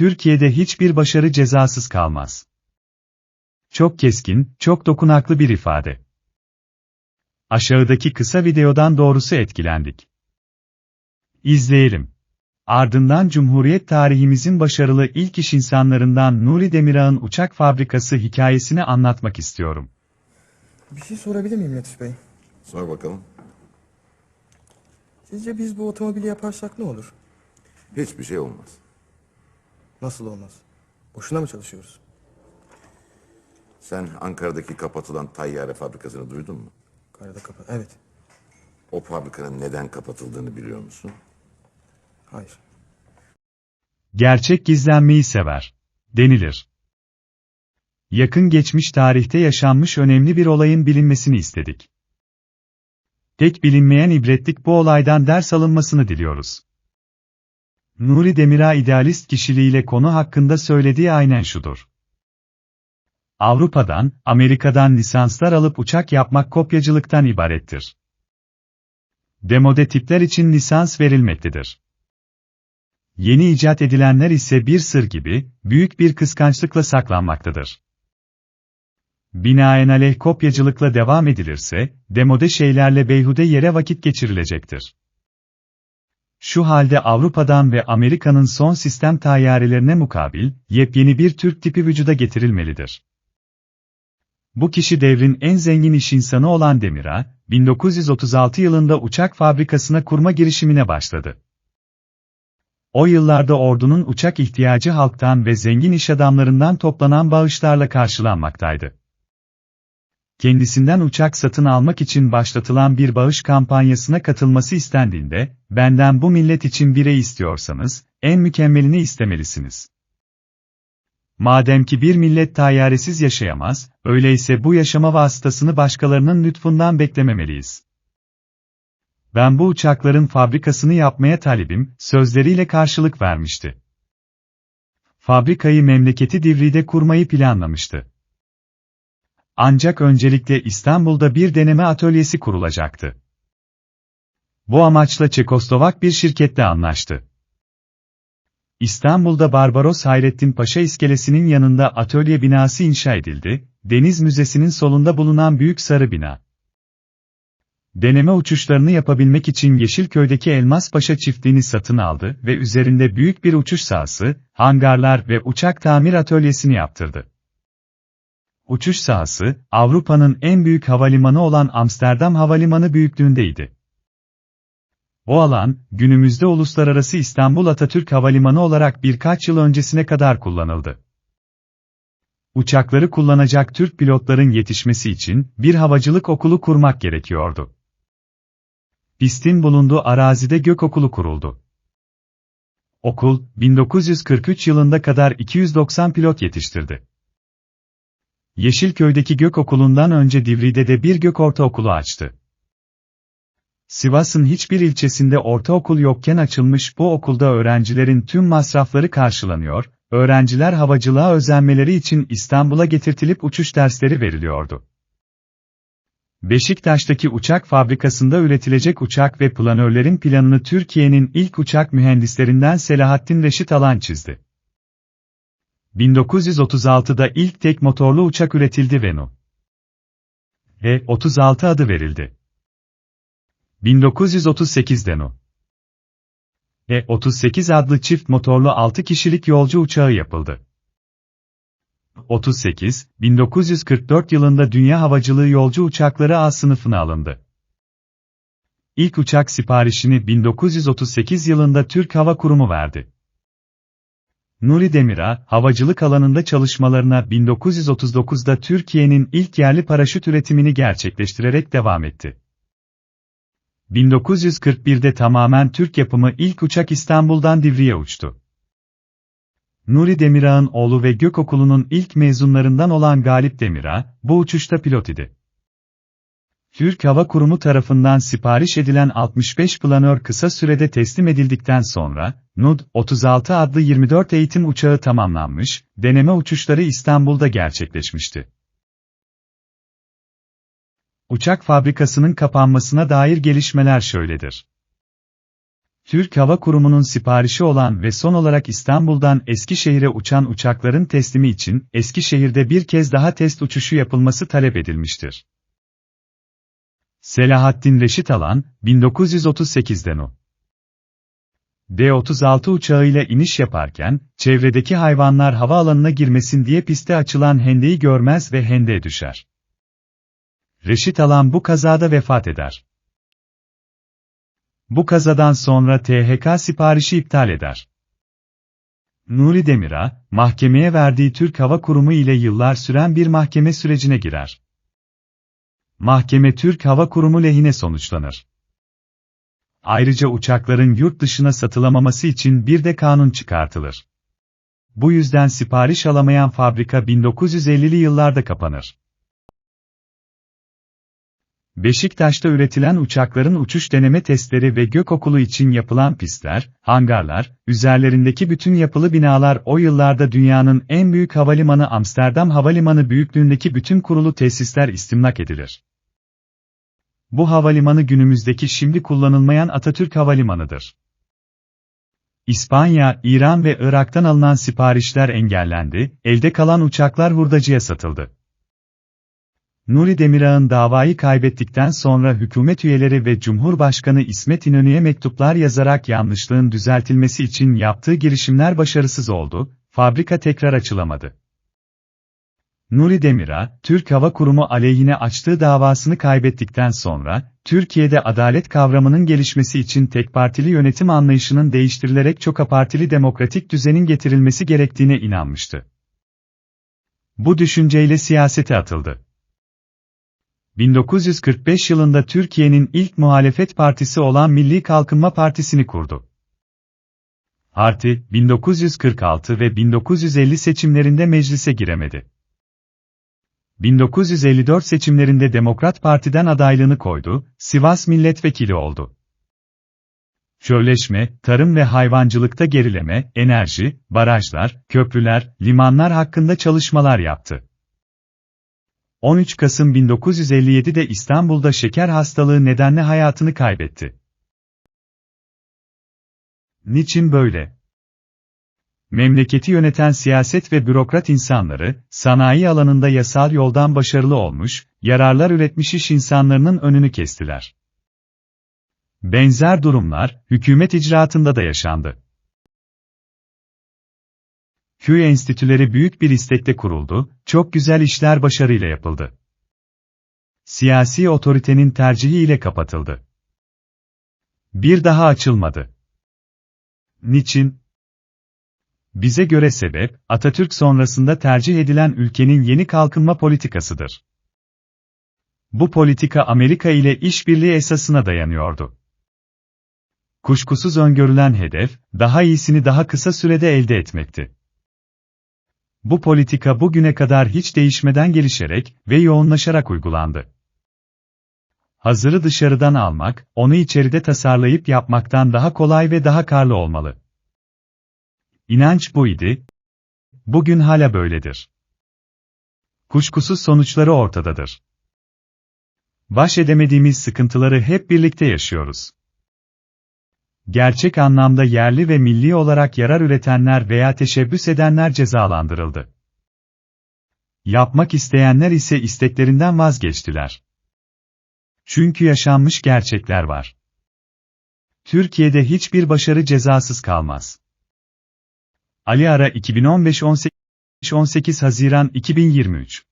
Türkiye'de hiçbir başarı cezasız kalmaz. Çok keskin, çok dokunaklı bir ifade. Aşağıdaki kısa videodan doğrusu etkilendik. İzleyelim. Ardından Cumhuriyet tarihimizin başarılı ilk iş insanlarından Nuri Demirağ'ın uçak fabrikası hikayesini anlatmak istiyorum. Bir şey sorabilir miyim Latif Bey? Sor bakalım. Sizce biz bu otomobili yaparsak ne olur? Hiçbir şey olmaz. Nasıl olmaz? Boşuna mı çalışıyoruz? Sen Ankara'daki kapatılan tayyare fabrikasını duydun mu? Karada kapat. Evet. O fabrikanın neden kapatıldığını biliyor musun? Hayır. Gerçek gizlenmeyi sever. Denilir. Yakın geçmiş tarihte yaşanmış önemli bir olayın bilinmesini istedik. Tek bilinmeyen ibretlik bu olaydan ders alınmasını diliyoruz. Nuri Demirağ idealist kişiliğiyle konu hakkında söylediği aynen şudur. Avrupa'dan, Amerika'dan lisanslar alıp uçak yapmak kopyacılıktan ibarettir. Demode tipler için lisans verilmektedir. Yeni icat edilenler ise bir sır gibi, büyük bir kıskançlıkla saklanmaktadır. Binaenaleyh kopyacılıkla devam edilirse, demode şeylerle beyhude yere vakit geçirilecektir. Şu halde Avrupa'dan ve Amerika'nın son sistem tayyarelerine mukabil, yepyeni bir Türk tipi vücuda getirilmelidir. Bu kişi devrin en zengin iş insanı olan Demir'a, 1936 yılında uçak fabrikasına kurma girişimine başladı. O yıllarda ordunun uçak ihtiyacı halktan ve zengin iş adamlarından toplanan bağışlarla karşılanmaktaydı. Kendisinden uçak satın almak için başlatılan bir bağış kampanyasına katılması istendiğinde, benden bu millet için bire istiyorsanız, en mükemmelini istemelisiniz. Madem ki bir millet tayyaresiz yaşayamaz, öyleyse bu yaşama vasıtasını başkalarının lütfundan beklememeliyiz. Ben bu uçakların fabrikasını yapmaya talibim, sözleriyle karşılık vermişti. Fabrikayı memleketi Divri'de kurmayı planlamıştı. Ancak öncelikle İstanbul'da bir deneme atölyesi kurulacaktı. Bu amaçla Çekoslovak bir şirketle anlaştı. İstanbul'da Barbaros Hayrettin Paşa iskelesinin yanında atölye binası inşa edildi, Deniz Müzesi'nin solunda bulunan büyük sarı bina. Deneme uçuşlarını yapabilmek için Yeşilköy'deki Elmas Paşa çiftliğini satın aldı ve üzerinde büyük bir uçuş sahası, hangarlar ve uçak tamir atölyesini yaptırdı. Uçuş sahası, Avrupa'nın en büyük havalimanı olan Amsterdam Havalimanı büyüklüğündeydi. O alan, günümüzde Uluslararası İstanbul Atatürk Havalimanı olarak birkaç yıl öncesine kadar kullanıldı. Uçakları kullanacak Türk pilotların yetişmesi için bir havacılık okulu kurmak gerekiyordu. Pistin bulunduğu arazide gökokulu kuruldu. Okul, 1943 yılında kadar 290 pilot yetiştirdi. Yeşilköy'deki gökokulundan önce Divri'de de bir gök ortaokulu açtı. Sivas'ın hiçbir ilçesinde ortaokul yokken açılmış bu okulda öğrencilerin tüm masrafları karşılanıyor, öğrenciler havacılığa özenmeleri için İstanbul'a getirtilip uçuş dersleri veriliyordu. Beşiktaş'taki uçak fabrikasında üretilecek uçak ve planörlerin planını Türkiye'nin ilk uçak mühendislerinden Selahattin Reşit Alan çizdi. 1936'da ilk tek motorlu uçak üretildi ve Nu. E-36 adı verildi. 1938'de Nu. E-38 adlı çift motorlu 6 kişilik yolcu uçağı yapıldı. 38, 1944 yılında Dünya Havacılığı Yolcu Uçakları A sınıfına alındı. İlk uçak siparişini 1938 yılında Türk Hava Kurumu verdi. Nuri Demir'a, havacılık alanında çalışmalarına 1939'da Türkiye'nin ilk yerli paraşüt üretimini gerçekleştirerek devam etti. 1941'de tamamen Türk yapımı ilk uçak İstanbul'dan Divri'ye uçtu. Nuri Demirağ'ın oğlu ve Gökokulu'nun ilk mezunlarından olan Galip Demirağ, bu uçuşta pilot idi. Türk Hava Kurumu tarafından sipariş edilen 65 planör kısa sürede teslim edildikten sonra, NUD-36 adlı 24 eğitim uçağı tamamlanmış, deneme uçuşları İstanbul'da gerçekleşmişti. Uçak fabrikasının kapanmasına dair gelişmeler şöyledir. Türk Hava Kurumu'nun siparişi olan ve son olarak İstanbul'dan Eskişehir'e uçan uçakların teslimi için Eskişehir'de bir kez daha test uçuşu yapılması talep edilmiştir. Selahattin Reşit Alan, 1938'den o. D-36 uçağıyla iniş yaparken, çevredeki hayvanlar havaalanına girmesin diye piste açılan hendeyi görmez ve hendeye düşer. Reşit Alan bu kazada vefat eder. Bu kazadan sonra THK siparişi iptal eder. Nuri Demir'a, mahkemeye verdiği Türk Hava Kurumu ile yıllar süren bir mahkeme sürecine girer. Mahkeme Türk Hava Kurumu lehine sonuçlanır. Ayrıca uçakların yurt dışına satılamaması için bir de kanun çıkartılır. Bu yüzden sipariş alamayan fabrika 1950'li yıllarda kapanır. Beşiktaş'ta üretilen uçakların uçuş deneme testleri ve gökokulu için yapılan pistler, hangarlar, üzerlerindeki bütün yapılı binalar o yıllarda dünyanın en büyük havalimanı Amsterdam Havalimanı büyüklüğündeki bütün kurulu tesisler istimlak edilir. Bu havalimanı günümüzdeki şimdi kullanılmayan Atatürk Havalimanı'dır. İspanya, İran ve Irak'tan alınan siparişler engellendi, elde kalan uçaklar hurdacıya satıldı. Nuri Demirağ'ın davayı kaybettikten sonra hükümet üyeleri ve Cumhurbaşkanı İsmet İnönü'ye mektuplar yazarak yanlışlığın düzeltilmesi için yaptığı girişimler başarısız oldu, fabrika tekrar açılamadı. Nuri Demirağ, Türk Hava Kurumu aleyhine açtığı davasını kaybettikten sonra, Türkiye'de adalet kavramının gelişmesi için tek partili yönetim anlayışının değiştirilerek çok partili demokratik düzenin getirilmesi gerektiğine inanmıştı. Bu düşünceyle siyasete atıldı. 1945 yılında Türkiye'nin ilk muhalefet partisi olan Milli Kalkınma Partisi'ni kurdu. Parti, 1946 ve 1950 seçimlerinde meclise giremedi. 1954 seçimlerinde Demokrat Parti'den adaylığını koydu, Sivas milletvekili oldu. Çölleşme, tarım ve hayvancılıkta gerileme, enerji, barajlar, köprüler, limanlar hakkında çalışmalar yaptı. 13 Kasım 1957'de İstanbul'da şeker hastalığı nedenle hayatını kaybetti. Niçin böyle? Memleketi yöneten siyaset ve bürokrat insanları, sanayi alanında yasal yoldan başarılı olmuş, yararlar üretmiş iş insanlarının önünü kestiler. Benzer durumlar, hükümet icraatında da yaşandı. Köy enstitüleri büyük bir istekle kuruldu, çok güzel işler başarıyla yapıldı. Siyasi otoritenin tercihiyle kapatıldı. Bir daha açılmadı. Niçin? Bize göre sebep, Atatürk sonrasında tercih edilen ülkenin yeni kalkınma politikasıdır. Bu politika Amerika ile işbirliği esasına dayanıyordu. Kuşkusuz öngörülen hedef, daha iyisini daha kısa sürede elde etmekti. Bu politika bugüne kadar hiç değişmeden gelişerek ve yoğunlaşarak uygulandı. Hazırı dışarıdan almak, onu içeride tasarlayıp yapmaktan daha kolay ve daha karlı olmalı. İnanç bu idi. Bugün hala böyledir. Kuşkusuz sonuçları ortadadır. Baş edemediğimiz sıkıntıları hep birlikte yaşıyoruz. Gerçek anlamda yerli ve milli olarak yarar üretenler veya teşebbüs edenler cezalandırıldı. Yapmak isteyenler ise isteklerinden vazgeçtiler. Çünkü yaşanmış gerçekler var. Türkiye'de hiçbir başarı cezasız kalmaz. Ali Ara 2015 18 Haziran 2023